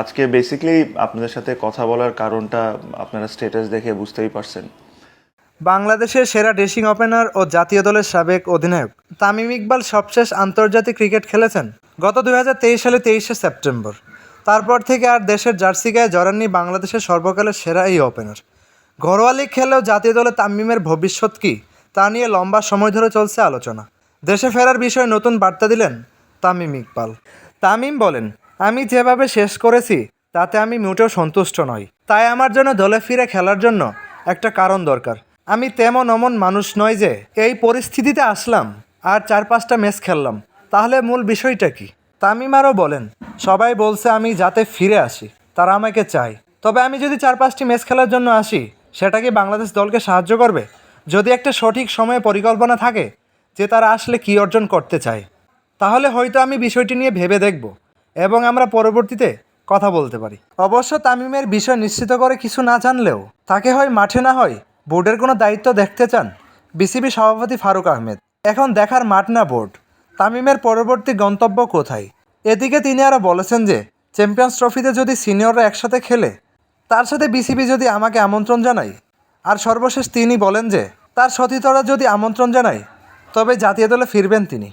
আজকে বেসিক্যালি আপনাদের সাথে কথা বলার কারণটা আপনারা স্ট্যাটাস দেখে বুঝতেই পারছেন। বাংলাদেশের সেরা ড্রেসিং ওপেনার ও জাতীয় দলের সাবেক অধিনায়ক তামিম ইকবাল সবশেষ আন্তর্জাতিক ক্রিকেট খেলেছেন গত দু হাজার তেইশ সালে তেইশে সেপ্টেম্বর। তারপর থেকে আর দেশের জার্সি গায়ে জড়াননি বাংলাদেশের সর্বকালের সেরা এই ওপেনার ঘরোয়া লিগ খেলেও জাতীয় দলে তামিমের ভবিষ্যৎ কী, তা নিয়ে লম্বা সময় ধরে চলছে আলোচনা। দেশে ফেরার বিষয়ে নতুন বার্তা দিলেন তামিম ইকবাল। তামিম বলেন আমি যেভাবে শেষ করেছি, তাতে আমি মোটেও সন্তুষ্ট নই। তাই আমার জন্য দলে ফিরে খেলার জন্য একটা কারণ দরকার। আমি তেমন অমন মানুষ নয় যে, এই পরিস্থিতিতে আসলাম আর চার পাঁচটা ম্যাচ খেললাম। তাহলে মূল বিষয়টা কি? তামিমারও বলেন, সবাই বলছে আমি যাতে ফিরে আসি, তারা আমাকে চায়। তবে আমি যদি চার পাঁচটি ম্যাচ খেলার জন্য আসি, সেটা কি বাংলাদেশ দলকে সাহায্য করবে? যদি একটা সঠিক সময়ে পরিকল্পনা থাকে যে তারা আসলে কী অর্জন করতে চায়, তাহলে হয়তো আমি বিষয়টি নিয়ে ভেবে দেখব। এবং আমরা পরবর্তীতে কথা বলতে পারি। অবশ্য তামিমের বিষয় নিশ্চিত করে কিছু না জানলেও, তাকে হয় মাঠে না হয় বোর্ডের কোনো দায়িত্ব দেখতে চান বিসিবি সভাপতি ফারুক আহমেদ। এখন দেখার মাঠ না বোর্ড। তামিমের পরবর্তী গন্তব্য কোথায়? এদিকে তিনি আরও বলেছেন যে, চ্যাম্পিয়ন্স ট্রফিতে যদি সিনিয়ররা একসাথে খেলে, তার সাথে বিসিবি যদি আমাকে আমন্ত্রণ জানায়, আর সর্বশেষ তিনি বলেন যে, তার সতীর্থরা যদি আমন্ত্রণ জানায়, তবে জাতীয় দলে ফিরবেন তিনি।